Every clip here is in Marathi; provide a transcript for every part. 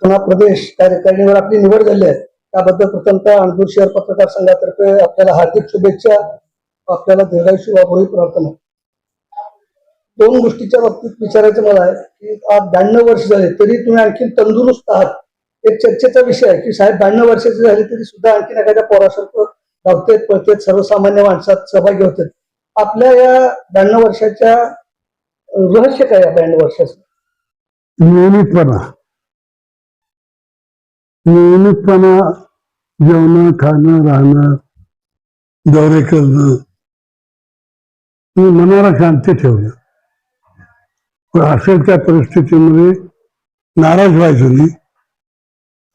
पुन्हा प्रदेश कार्यकारिणीवर आपली निवड झाली आहे. त्याबद्दल प्रथमतः अणदूर शहर पत्रकार संघातर्फे आपल्याला हार्दिक शुभेच्छा. आपल्याला दीर्घायुष्य वापरूही प्रार्थना. दोन गोष्टीच्या बाबतीत विचारायचं मला आहे की आज ब्याण्णव वर्ष झाले तरी तुम्ही आणखी तंदुरुस्त आहात. एक चर्चेचा विषय आहे की साहेब ब्याण्णव वर्षाचे झाले तरी सुद्धा आणखीन एखाद्या पोरासारखं धावतेत पळतेत सर्वसामान्य माणसात सहभागी होते आपल्या या ब्याण्णव वर्षाच्या रहस्य काय या ब्याण्णव वर्षाचं? नियमितपणा. नियमितपणा जेवणं खाणं राहणं दौरे करणं मी मनाला शांती ठेवलं पण असेल त्या परिस्थितीमध्ये नाराज व्हायचं नाही.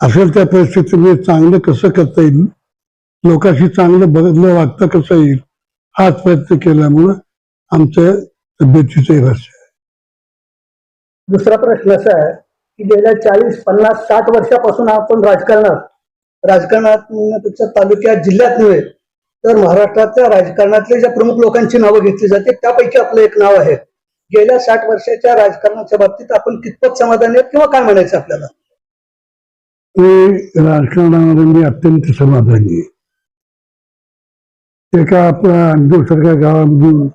असेल त्या परिस्थितीमध्ये चांगलं कसं करता येईल? लोकांशी चांगलं बघलं वागतं कसं येईल? हाच प्रयत्न केल्यामुळं आमच्या तब्येतीचंही भाष्य आहे. दुसरा प्रश्न असा आहे की गेल्या चाळीस पन्नास साठ वर्षापासून आपण राजकारणात राजकारणात म्हणण्यापेक्षा तालुक्यात जिल्ह्यात नव्हे तर महाराष्ट्रातल्या राजकारणातले ज्या प्रमुख लोकांची नावं घेतली जाते त्यापैकी आपलं एक नाव आहे. गेल्या साठ वर्षाच्या राजकारणाच्या बाबतीत आपण कितपत समाधानी आहेत किंवा काय म्हणायचं आपल्याला? ते राजकारणामध्ये मी अत्यंत समाधानी आहे. एका आपल्या अंधूसारख्या गावामधून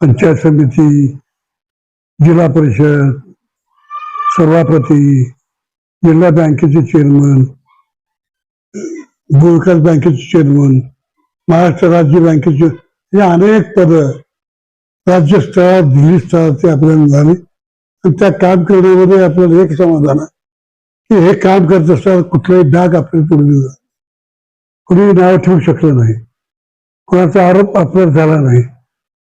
पंचायत समिती जिल्हा परिषद सभापती जिल्हा बँकेचे चेअरमन भूविकास बँकेचे चेअरमन महाराष्ट्र राज्य बँकेचे हे अनेक पद राज्यस्तरावर दिल्ली स्तरात ते आपल्याला झाले आणि त्या काम करण्यामध्ये आपल्याला एक समाधान आहे की हे काम करत असताना कुठलाही डाग आपल्याला पडू दिला नये. कुणी नाव ठेवू शकलं नाही कोणाचा आरोप आपल्याला झाला नाही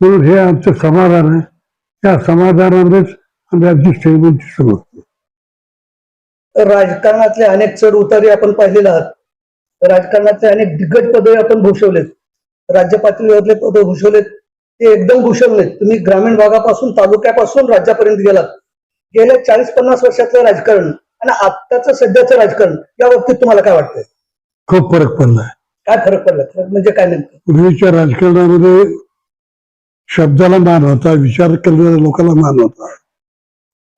म्हणून हे आमचं समाधान आहे त्या समाधानामध्येच आम्ही अगदी स्टेबिलिटी सुरू राजकारणातले अनेक चढ उतारी आपण पाहिलेले आहात. राजकारणातले अनेक दिग्गज पदे आपण भूषवलेत. राज्य पातळीवरले पद भूषवलेत. ते एकदम भूषवलेत. तुम्ही ग्रामीण भागापासून तालुक्यापासून राज्यापर्यंत गेलात. गेल्या चाळीस पन्नास वर्षातलं राजकारण आणि आत्ताचं सध्याचं राजकारण या बाबतीत तुम्हाला काय वाटतंय? खूप फरक पडलाय. काय फरक पडला फरक म्हणजे काय नेमकं? पूर्वीच्या राजकारणामध्ये शब्दाला मान होता विचार करणाऱ्या लोकांना मान होता.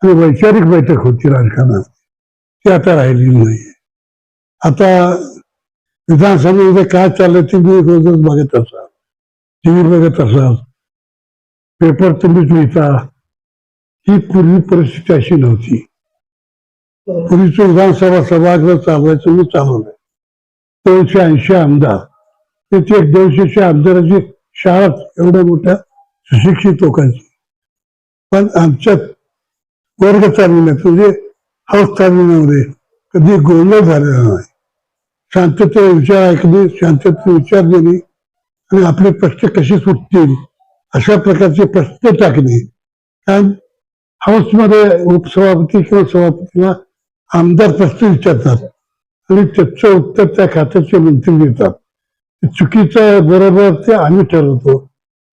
आणि वैचारिक बैठक होती राजकारणात. ती आता राहिलेली नाही आता विधानसभेमध्ये काय चाललंय ते मी रोजच बघत असाल. टी व्ही बघत असाल. पेपर तुम्हीच लिहिता. ही पूर्वी परिस्थिती अशी नव्हती. पूर्वीचं विधानसभा सभागृह चालवायचं मी चालवलंय दोनशे ऐंशी आमदार. त्याची एक दोनशेच्या आमदाराची शाळा एवढ्या मोठ्या सुशिक्षित लोकांची. पण आमच्यात वर्ग चालविण्यात म्हणजे हाऊस चालविण्यामध्ये कधी गोंधळ झालेला नाही. शांततेने विचार ऐकणे शांततेने विचार देणे आणि आपले प्रश्न कसे सुटतील अशा प्रकारचे प्रश्न टाकणे कारण हाऊसमध्ये उपसभापती किंवा सभापतीला आमदार प्रश्न विचारतात आणि त्याचं उत्तर त्या खात्याचे मंत्री देतात. चुकीचं बरोबर ते आम्ही ठरवतो.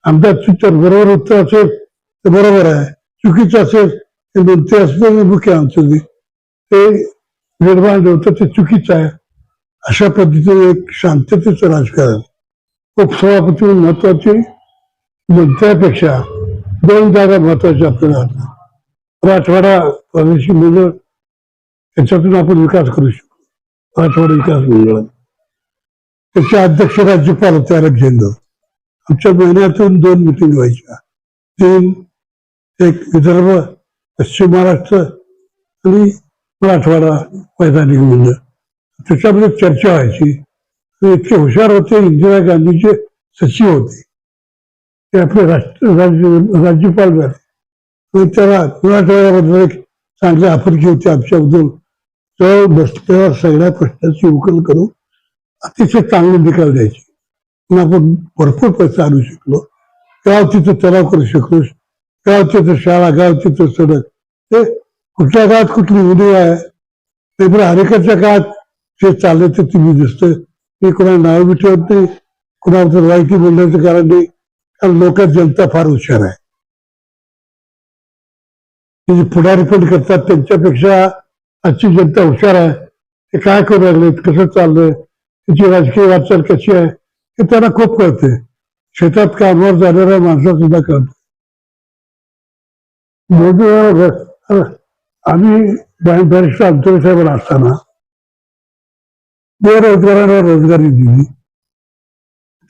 आमदार चुकीचं बरोबर उत्तर असेल तर बरोबर आहे. चुकीचं असेल ते मंत्री असतं मुख्य आमचं ते निर्माण होतं ते चुकीचं आहे. अशा पद्धतीने एक शांततेचं राजकारण उपसभापती महत्वाची मंत्र्यापेक्षा दोन जागा महत्त्वाच्या आपल्याला वाटतात. मराठवाडा प्रादेशिक मंडळ म्हणजे याच्यातून आपण विकास करू शकतो. मराठवाडा विकास मंडळ. त्याचे अध्यक्ष राज्यपाल होते अलेक्झांडर आमच्या महिन्यातून दोन मिटिंग व्हायच्या. तीन एक विदर्भ पश्चिम महाराष्ट्र आणि मराठवाडा मैदानी मंडळ त्याच्यामध्ये चर्चा व्हायची. इतके हुशार होते इंदिरा गांधीचे सचिव होते. ते आपले राष्ट्र राज्यपाल झाले. त्याला मराठवाड्याबद्दल एक चांगली आपुलकी होती आमच्याबद्दल जवळ बसल्यावर सगळ्या प्रश्नाची उकल करून अतिशय चांगले निकाल द्यायचे. पण आपण भरपूर पैसे आणू शकलो. गाव तिथं तलाव करू शकलो गाव तिथं शाळा गाव तिथं सडक. ते कुठल्या काळात कुठली उदी आहे? ते पण हरेकाच्या काळात जे चाललं ते तुम्ही दिसतं मी कोणाला नाव बी ठेवत नाही. कोणाबद्दल वाईटी बोलण्याचं कारण नाही. कारण लोकात जनता फार हुशार आहे. ते जे पुढारी पण करतात त्यांच्यापेक्षा आजची जनता हुशार आहे. ते काय करू लागलेत? कसं चाललंय? त्याची राजकीय वाटचाल कशी आहे? हे त्यांना खूप कळते शेतात कामावर जाणाऱ्या माणसाला सुद्धा कळत मोदी आम्ही ब- बरिष्ठ अंतरे साहेब असताना बेरोजगारांना रोजगारी दिली.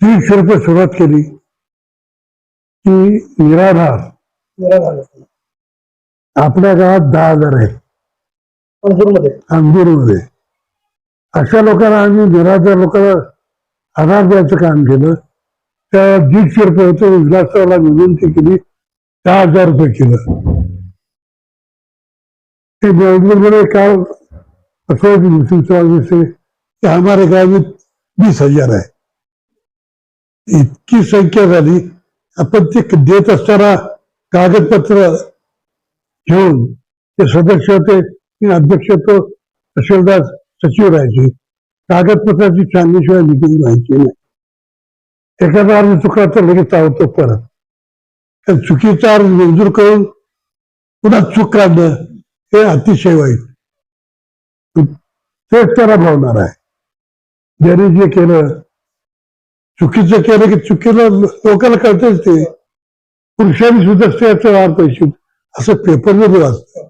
दीडशे रुपये सुरुवात केली. की निराधार. आपल्या गावात दहा हजार आहे अंधूरमध्ये अशा लोकांना आम्ही निराधार लोकांना आधार द्यायचं काम केलं. त्या दीडशे रुपये होते. विलासरावला विनंती केली. दहा हजार रुपये केलं. ते बेंगलुरुमध्ये काल से हमारे गांव में बीस हजार आहे इतकी संख्या झाली आपण ते देत असताना कागदपत्र घेऊन ते सदस्य होते अध्यक्ष होतो तहसीलदार सचिव राहायचे कागदपत्राची छाननीशिवाय निधी व्हायची नाही। एखादा अर्ज चुकला तर लगेच चावतो परत चुकीचा अर्ज मंजूर करून पुन्हा चूक काढणं हे अतिशय वाईट. तेच त्याला भावणार आहे. ज्यांनी जे केलं चुकीचं केलं की चुकीला लोकांना कळतच ते. पुरुषांनी सुद्धा स्त्रियाचे वार पैसे असं पेपरमध्ये वाचतं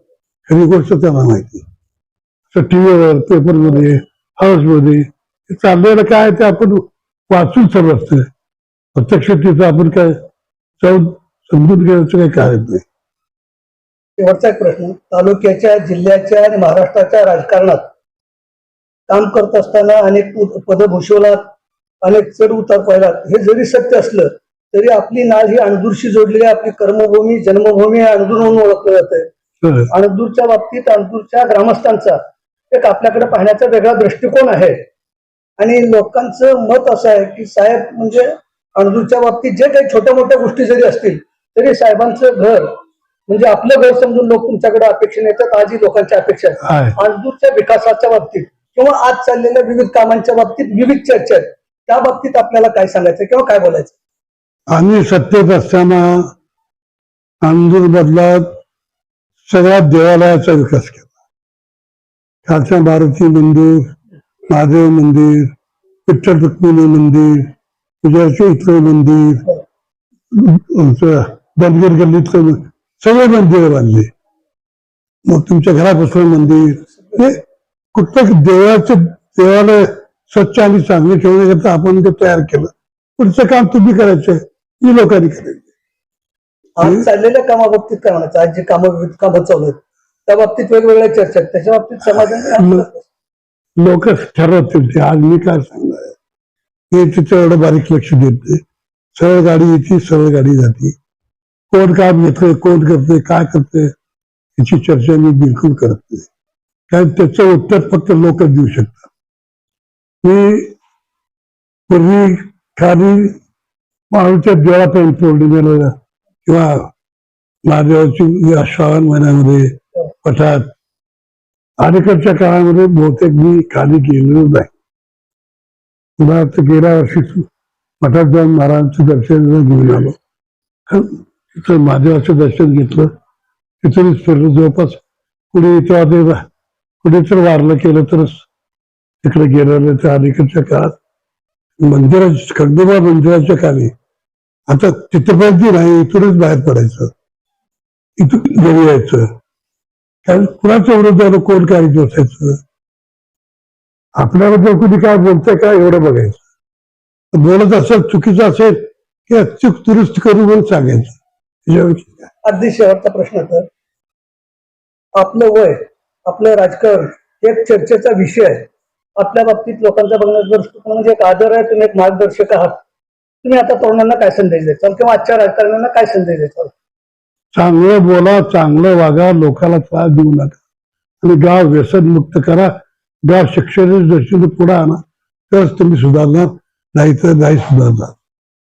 खरी गोष्ट त्याला माहिती. असं टीव्हीवर पेपरमध्ये हाऊसमध्ये हे चाललेलं काय ते आपण वाचून समजतं प्रत्यक्ष तिथं आपण काय जाऊन समजून घेण्याचं काही कारण नाही. शेवटचा एक प्रश्न. तालुक्याच्या जिल्ह्याच्या आणि महाराष्ट्राच्या राजकारणात काम करत असताना अनेक पद भूषवलात अनेक चढ उतार पाहिलात. हे जरी सत्य असलं तरी आपली नाळ ही अणदूरशी जोडलेली. आपली कर्मभूमी जन्मभूमी अणदूर म्हणून ओळखलं जातं तर अणदूरच्या बाबतीत अणदूरच्या ग्रामस्थांचा एक आपल्याकडे पाहण्याचा वेगळा दृष्टिकोन आहे. आणि लोकांचं मत असं आहे की साहेब म्हणजे अणदूरच्या बाबतीत जे काही छोट्या मोठ्या गोष्टी जरी असतील तरी साहेबांचं घर म्हणजे आपलं घर समजून लोक तुमच्याकडे अपेक्षेने येतात आजही लोकांच्या अपेक्षा आहेत. आहे. अणदूरच्या विकासाच्या बाबतीत किंवा आज चाललेल्या विविध कामांच्या बाबतीत विविध चर्चा आहेत. त्या बाबतीत आपल्याला काय सांगायचं किंवा काय बोलायचं आम्ही सत्तेत असताना अंजूर बदलात सगळ्या देवालयाचा विकास केला. खालसा मारुती मंदिर महादेव मंदिर विठ्ठल रुक्मिणी मंदिर विजयाचे मंदिर बनगीर गल्लीतलं सगळे मंदिर बांधले. मग तुमच्या घरापासून मंदिर कुठलं देवाचं देवालय स्वच्छ आणि चांगले ठेवण्याकरता आपण ते तयार केलं. पुढचं काम तुम्ही करायचं ही लोकांनी करायचं आज चाललेल्या कामाबाबतीत काय म्हणायचं? आज जे कामं कामं चालू आहेत त्या बाबतीत वेगवेगळ्या चर्चा आहेत. त्याच्या बाबतीत समाधान लोक ठरवतील ते आज मी काय सांगणार हे तिथं एवढं बारीक लक्ष देत नाही. सरळ गाडी येते सरळ गाडी जाते. कोण काम घेतोय कोण करते काय करते याची चर्चा मी बिलकुल करत नाही. कारण त्याचं उत्तर फक्त लोक देऊ शकतात. मी पूर्वी खाली माळूच्या देवापर्यंत पौर्णिमेला किंवा महादेवाची या श्रावण महिन्यामध्ये पठात अलीकडच्या काळामध्ये बहुतेक मी खाली गेलेलो नाही. पुन्हा गेल्या वर्षी मठात जाऊन महाराजांचं दर्शन घेऊन आलो. तिथं महादेवाचं दर्शन घेतलं. तिथूनच फिरलो जवळपास. पुढे इथं आधी कुठे तर वारलं केलं तरच तिकडे गेलं त्या अलीकडच्या काळात. मंदिराच्या खंडोबा मंदिराच्या खाली आता तिथपर्यंत नाही इथूनच बाहेर पडायचं. इथून घरी यायचं. कारण कुणाच्या विरोधानं कोण काय बसायचं आपल्याबद्दल कुणी काय बोलतंय काय एवढं बघायचं. बोलत असेल चुकीचं असेल की अचूक दुरुस्त करू म्हणून सांगायचं. अगदी शेवटचा प्रश्न तर आपलं वय आपलं राजकारण एक चर्चेचा विषय आहे. आपल्या बाबतीत लोकांचा बघण्याचा म्हणजे एक आदर आहे तुम्ही एक मार्गदर्शक आहात. तुम्ही आता तरुणांना काय संदेश द्याल किंवा आजच्या राजकारण्यांना काय संदेश द्याल चांगलं बोला चांगलं वागा लोकांना त्रास देऊ नका. आणि गाव व्यसनमुक्त करा. गाव शिक्षण दृष्टीने पुढे आणा. तरच तुम्ही सुधारणार नाही तर नाही सुधारणार.